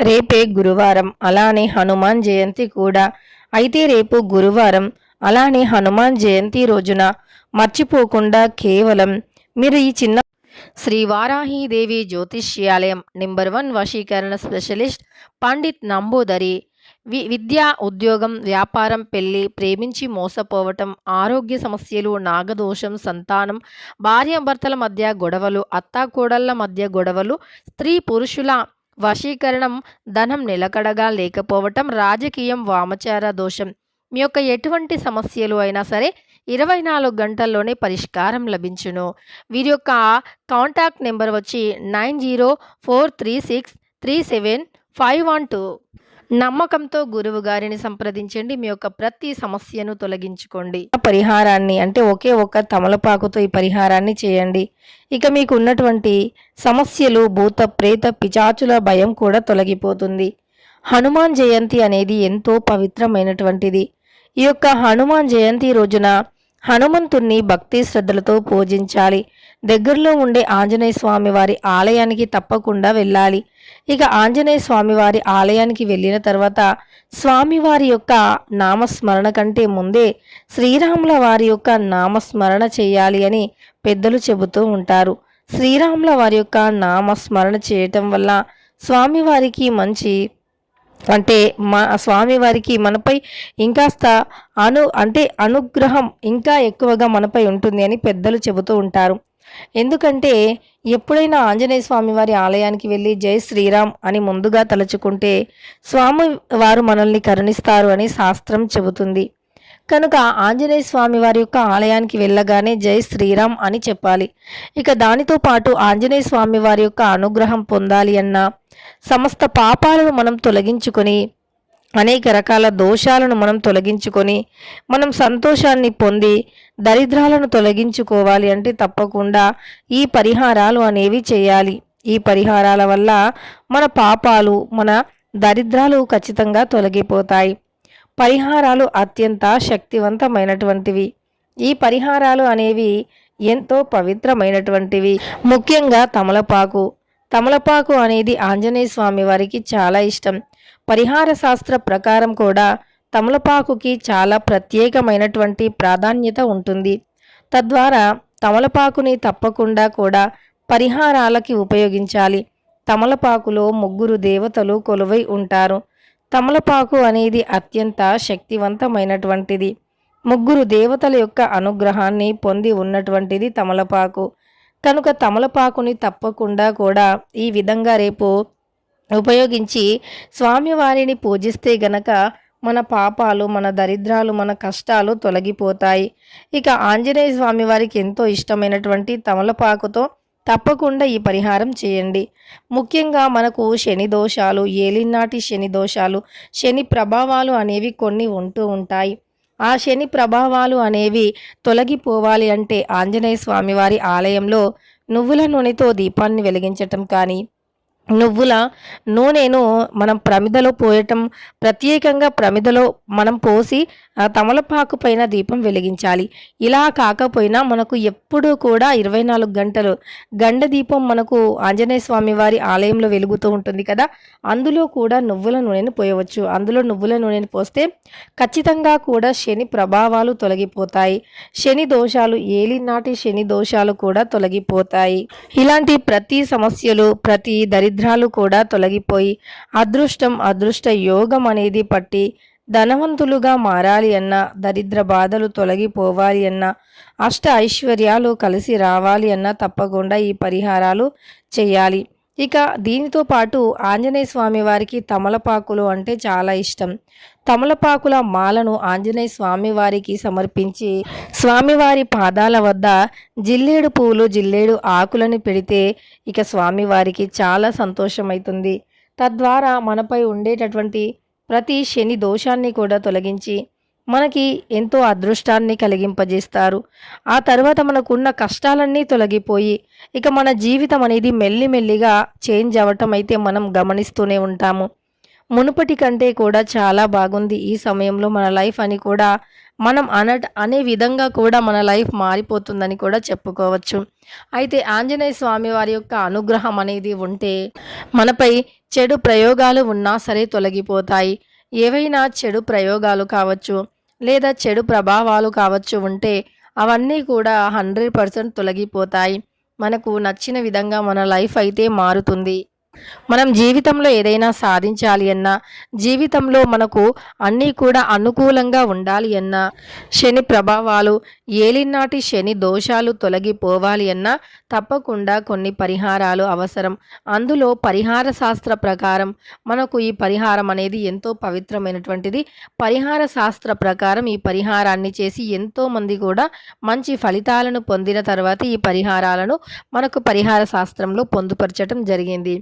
రేపే గురువారం అలానే హనుమాన్ జయంతి కూడా. అయితే రేపు గురువారం అలానే హనుమాన్ జయంతి రోజున మర్చిపోకుండా కేవలం మీరు ఈ చిన్న శ్రీ వారాహీదేవి జ్యోతిష్యాలయం నెంబర్ వన్ వశీకరణ స్పెషలిస్ట్ పండిత్ నంబూదరి వి విద్య ఉద్యోగం వ్యాపారం పెళ్ళి ప్రేమించి మోసపోవటం ఆరోగ్య సమస్యలు నాగదోషం సంతానం భార్యాభర్తల మధ్య గొడవలు అత్తాకోడళ్ళ మధ్య గొడవలు స్త్రీ పురుషుల వశీకరణం ధనం నిలకడగా లేకపోవటం రాజకీయం వామచార దోషం. మీ యొక్క ఎటువంటి సమస్యలు అయినా సరే ఇరవై నాలుగు గంటల్లోనే పరిష్కారం లభించును. వీరి యొక్క కాంటాక్ట్ నెంబర్ వచ్చి nine zero four three six three seven five one two. నమ్మకంతో గురువు గారిని సంప్రదించండి. మీ యొక్క ప్రతి సమస్యను తొలగించుకోండి. పరిహారాన్ని అంటే ఒకే ఒక్క తమలపాకుతో ఈ పరిహారాన్ని చేయండి. ఇక మీకు ఉన్నటువంటి సమస్యలు భూత ప్రేత పిచాచుల భయం కూడా తొలగిపోతుంది. హనుమాన్ జయంతి అనేది ఎంతో పవిత్రమైనటువంటిది. ఈ యొక్క హనుమాన్ జయంతి రోజున హనుమంతుణ్ణి భక్తి శ్రద్ధలతో పూజించాలి. దగ్గరలో ఉండే ఆంజనేయ స్వామి వారి ఆలయానికి తప్పకుండా వెళ్ళాలి. ఇక ఆంజనేయ స్వామి వారి ఆలయానికి వెళ్ళిన తర్వాత స్వామివారి యొక్క నామస్మరణ కంటే ముందే శ్రీరాముల వారి యొక్క నామస్మరణ చేయాలి అని పెద్దలు చెబుతూ ఉంటారు. శ్రీరాముల వారి యొక్క నామస్మరణ చేయటం వల్ల స్వామివారికి మంచి అంటే మా స్వామివారికి మనపై ఇంకాస్త అను అంటే అనుగ్రహం ఇంకా ఎక్కువగా మనపై ఉంటుంది అని పెద్దలు చెబుతూ ఉంటారు. ఎందుకంటే ఎప్పుడైనా ఆంజనేయ స్వామి వారి ఆలయానికి వెళ్ళి జై శ్రీరామ్ అని ముందుగా తలుచుకుంటే స్వామి వారు మనల్ని కరుణిస్తారు అని శాస్త్రం చెబుతుంది. కనుక ఆంజనేయ స్వామి వారి యొక్క ఆలయానికి వెళ్ళగానే జై శ్రీరామ్ అని చెప్పాలి. ఇక దానితో పాటు ఆంజనేయ స్వామి వారి యొక్క అనుగ్రహం పొందాలి అన్న సమస్త పాపాలను మనం తొలగించుకొని అనేక రకాల దోషాలను మనం తొలగించుకొని మనం సంతోషాన్ని పొంది దరిద్రాలను తొలగించుకోవాలి అంటే తప్పకుండా ఈ పరిహారాలు అనేవి చేయాలి. ఈ పరిహారాల వల్ల మన పాపాలు మన దరిద్రాలు ఖచ్చితంగా తొలగిపోతాయి. పరిహారాలు అత్యంత శక్తివంతమైనటువంటివి. ఈ పరిహారాలు అనేవి ఎంతో పవిత్రమైనటువంటివి. ముఖ్యంగా తమలపాకు. తమలపాకు అనేది ఆంజనేయ స్వామి వారికి చాలా ఇష్టం. పరిహార శాస్త్ర ప్రకారం కూడా తమలపాకుకి చాలా ప్రత్యేకమైనటువంటి ప్రాధాన్యత ఉంటుంది. తద్వారా తమలపాకుని తప్పకుండా కూడా పరిహారాలకి ఉపయోగించాలి. తమలపాకులో ముగ్గురు దేవతలు కొలువై ఉంటారు. తమలపాకు అనేది అత్యంత శక్తివంతమైనటువంటిది. ముగ్గురు దేవతల యొక్క అనుగ్రహాన్ని పొంది ఉన్నటువంటిది తమలపాకు. కనుక తమలపాకుని తప్పకుండా కూడా ఈ విధంగా రేపు ఉపయోగించి స్వామివారిని పూజిస్తే గనక మన పాపాలు మన దరిద్రాలు మన కష్టాలు తొలగిపోతాయి. ఇక ఆంజనేయ స్వామి వారికి ఎంతో ఇష్టమైనటువంటి తమలపాకుతో తప్పకుండా ఈ పరిహారం చేయండి. ముఖ్యంగా మనకు శని దోషాలు ఏలినాటి శని దోషాలు శని ప్రభావాలు అనేవి కొన్ని ఉంటూ ఉంటాయి. ఆ శని ప్రభావాలు అనేవి తొలగిపోవాలి అంటే ఆంజనేయ స్వామి వారి ఆలయంలో నువ్వుల నూనెతో దీపాన్ని వెలిగించటం కానీ నువ్వుల నూనెను మనం ప్రమిదలో పోయటం ప్రత్యేకంగా ప్రమిదలో మనం పోసి ఆ తమలపాకు పైన దీపం వెలిగించాలి. ఇలా కాకపోయినా మనకు ఎప్పుడూ కూడా ఇరవై నాలుగు గంటలు గండ దీపం మనకు ఆంజనేయ స్వామి వారి ఆలయంలో వెలుగుతూ ఉంటుంది కదా? అందులో కూడా నువ్వుల నూనెను పోయవచ్చు. అందులో నువ్వుల నూనెను పోస్తే ఖచ్చితంగా కూడా శని ప్రభావాలు తొలగిపోతాయి. శని దోషాలు ఏలినాటి శని దోషాలు కూడా తొలగిపోతాయి. ఇలాంటి ప్రతి సమస్యలు ప్రతి దరిద్ర దరిద్రాలు కూడా తొలగిపోయి అదృష్టం అదృష్ట యోగం అనేది పట్టి ధనవంతులుగా మారాలి అన్న దరిద్ర బాధలు తొలగిపోవాలి అన్న అష్ట ఐశ్వర్యాలు కలిసి రావాలి అన్న తప్పకుండా ఈ పరిహారాలు చేయాలి. ఇక దీనితో పాటు ఆంజనేయ స్వామి వారికి తమలపాకులు అంటే చాలా ఇష్టం. తమలపాకుల మాలను ఆంజనేయ స్వామి వారికి సమర్పించి స్వామివారి పాదాల వద్ద జిల్లేడు పువ్వులు జిల్లేడు ఆకులను పెడితే ఇక స్వామివారికి చాలా సంతోషమవుతుంది తద్వారా మనపై ఉండేటటువంటి ప్రతి శని దోషాన్ని కూడా తొలగించి మనకి ఎంతో అదృష్టాన్ని కలిగింపజేస్తారు. ఆ తర్వాత మనకున్న కష్టాలన్నీ తొలగిపోయి ఇక మన జీవితం అనేది మెల్లిమెల్లిగా చేంజ్ అవ్వటం అయితే మనం గమనిస్తూనే ఉంటాము. మునుపటి కంటే కూడా చాలా బాగుంది ఈ సమయంలో మన లైఫ్ అని కూడా మనం అన అనే విధంగా కూడా మన లైఫ్ మారిపోతుందని కూడా చెప్పుకోవచ్చు. అయితే ఆంజనేయ స్వామి వారి యొక్క అనుగ్రహం అనేది ఉంటే మనపై చెడు ప్రయోగాలు ఉన్నా సరే తొలగిపోతాయి. ఏవైనా చెడు ప్రయోగాలు కావచ్చు లేదా చెడు ప్రభావాలు కావచ్చు ఉంటే అవన్నీ కూడా హండ్రెడ్ పర్సెంట్ తొలగిపోతాయి. మనకు నచ్చిన విధంగా మన లైఫ్ అయితే మారుతుంది. మనం జీవితంలో ఏదైనా సాధించాలి అన్నా జీవితంలో మనకు అన్నీ కూడా అనుకూలంగా ఉండాలి అన్నా శని ప్రభావాలు ఏలినాటి శని దోషాలు తొలగిపోవాలి అన్నా తప్పకుండా కొన్ని పరిహారాలు అవసరం. అందులో పరిహార శాస్త్ర ప్రకారం మనకు ఈ పరిహారం అనేది ఎంతో పవిత్రమైనటువంటిది. పరిహార శాస్త్ర ప్రకారం ఈ పరిహారాన్ని చేసి ఎంతోమంది కూడా మంచి ఫలితాలను పొందిన తర్వాత ఈ పరిహారాలను మనకు పరిహార శాస్త్రంలో పొందుపరచడం జరిగింది.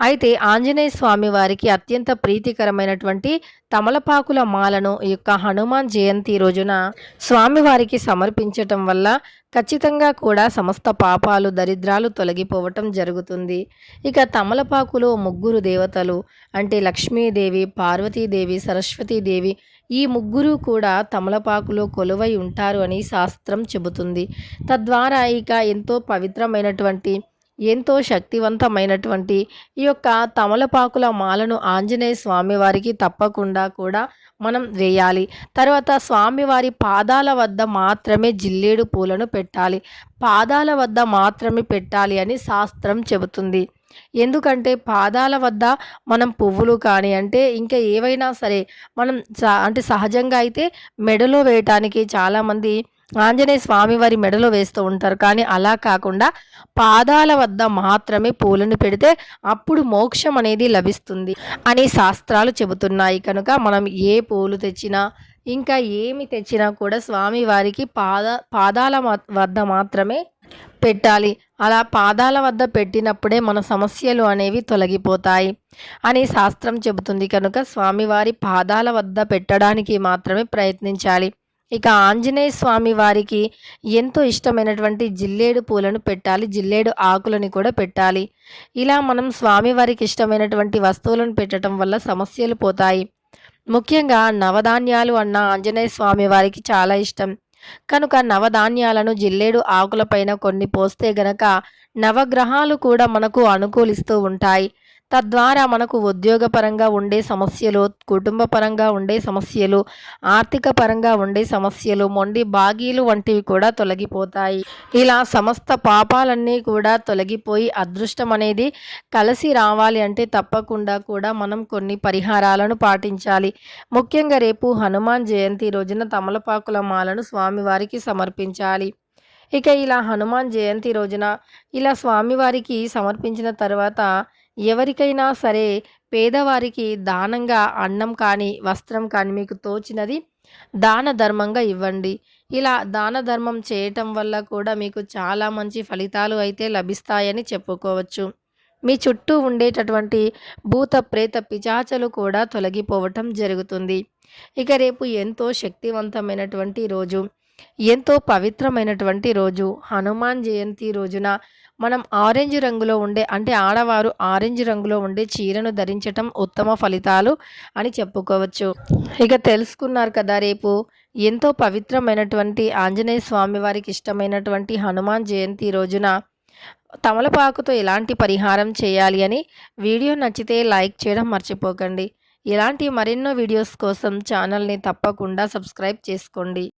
అయితే ఆంజనేయ స్వామి వారికి అత్యంత ప్రీతికరమైనటువంటి తమలపాకుల మాలను ఈ యొక్క హనుమాన్ జయంతి రోజున స్వామివారికి సమర్పించటం వల్ల ఖచ్చితంగా కూడా సమస్త పాపాలు దరిద్రాలు తొలగిపోవటం జరుగుతుంది. ఇక తమలపాకులో ముగ్గురు దేవతలు అంటే లక్ష్మీదేవి పార్వతీదేవి సరస్వతీదేవి ఈ ముగ్గురు కూడా తమలపాకులో కొలువై ఉంటారు అని శాస్త్రం చెబుతుంది. తద్వారా ఇక ఎంతో పవిత్రమైనటువంటి ఎంతో శక్తివంతమైనటువంటి ఈ యొక్క తమలపాకుల మాలను ఆంజనేయ స్వామివారికి తప్పకుండా కూడా మనం వేయాలి. తర్వాత స్వామివారి పాదాల వద్ద మాత్రమే జిల్లేడు పూలను పెట్టాలి. పాదాల వద్ద మాత్రమే పెట్టాలి అని శాస్త్రం చెబుతుంది. ఎందుకంటే పాదాల వద్ద మనం పువ్వులు కానీ అంటే ఇంకా ఏవైనా సరే మనం అంటే సహజంగా అయితే మెడలో వేయటానికి చాలామంది ఆంజనేయ స్వామి వారి మెడలో వేస్తూ ఉంటారు. కానీ అలా కాకుండా పాదాల వద్ద మాత్రమే పూలను పెడితే అప్పుడు మోక్షం అనేది లభిస్తుంది అని శాస్త్రాలు చెబుతున్నాయి. కనుక మనం ఏ పూలు తెచ్చినా ఇంకా ఏమి తెచ్చినా కూడా స్వామి వారికి పాద పాదాల వద్ద మాత్రమే పెట్టాలి. అలా పాదాల వద్ద పెట్టినప్పుడే మన సమస్యలు అనేవి తొలగిపోతాయి అని శాస్త్రం చెబుతుంది. కనుక స్వామివారి పాదాల వద్ద పెట్టడానికి మాత్రమే ప్రయత్నించాలి. ఇక ఆంజనేయ స్వామి వారికి ఎంతో ఇష్టమైనటువంటి జిల్లేడు పూలను పెట్టాలి జిల్లేడు ఆకులని కూడా పెట్టాలి. ఇలా మనం స్వామివారికి ఇష్టమైనటువంటి వస్తువులను పెట్టడం వల్ల సమస్యలు పోతాయి. ముఖ్యంగా నవధాన్యాలు అన్న ఆంజనేయ స్వామి వారికి చాలా ఇష్టం. కనుక నవధాన్యాలను జిల్లేడు ఆకులపైన కొన్ని పోస్తే గనక నవగ్రహాలు కూడా మనకు అనుకూలిస్తూ ఉంటాయి. తద్వారా మనకు ఉద్యోగపరంగా ఉండే సమస్యలు కుటుంబ పరంగా ఉండే సమస్యలు ఆర్థిక పరంగా ఉండే సమస్యలు మొండి బాగీలు వంటివి కూడా తొలగిపోతాయి. ఇలా సమస్త పాపాలన్నీ కూడా తొలగిపోయి అదృష్టం అనేది కలిసి రావాలి అంటే తప్పకుండా కూడా మనం కొన్ని పరిహారాలను పాటించాలి. ముఖ్యంగా రేపు హనుమాన్ జయంతి రోజున తమలపాకుల మాలను స్వామివారికి సమర్పించాలి. ఇక ఇలా హనుమాన్ జయంతి రోజున ఇలా స్వామివారికి సమర్పించిన తర్వాత ఎవరికైనా సరే పేదవారికి దానంగా అన్నం కానీ వస్త్రం కానీ మీకు తోచినది దాన ధర్మంగా ఇవ్వండి. ఇలా దాన ధర్మం చేయటం వల్ల కూడా మీకు చాలా మంచి ఫలితాలు అయితే లభిస్తాయని చెప్పుకోవచ్చు. మీ చుట్టూ ఉండేటటువంటి భూత ప్రేత పిచాచలు కూడా తొలగిపోవటం జరుగుతుంది. ఇక రేపు ఎంతో శక్తివంతమైనటువంటి రోజు ఎంతో పవిత్రమైనటువంటి రోజు హనుమాన్ జయంతి రోజున మనం ఆరెంజ్ రంగులో ఉండే అంటే ఆడవారు ఆరెంజ్ రంగులో ఉండే చీరను ధరించటం ఉత్తమ ఫలితాలు అని చెప్పుకోవచ్చు. ఇక తెలుసుకున్నారు కదా రేపు ఎంతో పవిత్రమైనటువంటి ఆంజనేయ స్వామి వారికి ఇష్టమైనటువంటి హనుమాన్ జయంతి రోజున తమలపాకుతో ఎలాంటి పరిహారం చేయాలి అని వీడియో నచ్చితే లైక్ చేయడం మర్చిపోకండి. ఇలాంటి మరెన్నో వీడియోస్ కోసం ఛానల్ని తప్పకుండా సబ్స్క్రైబ్ చేసుకోండి.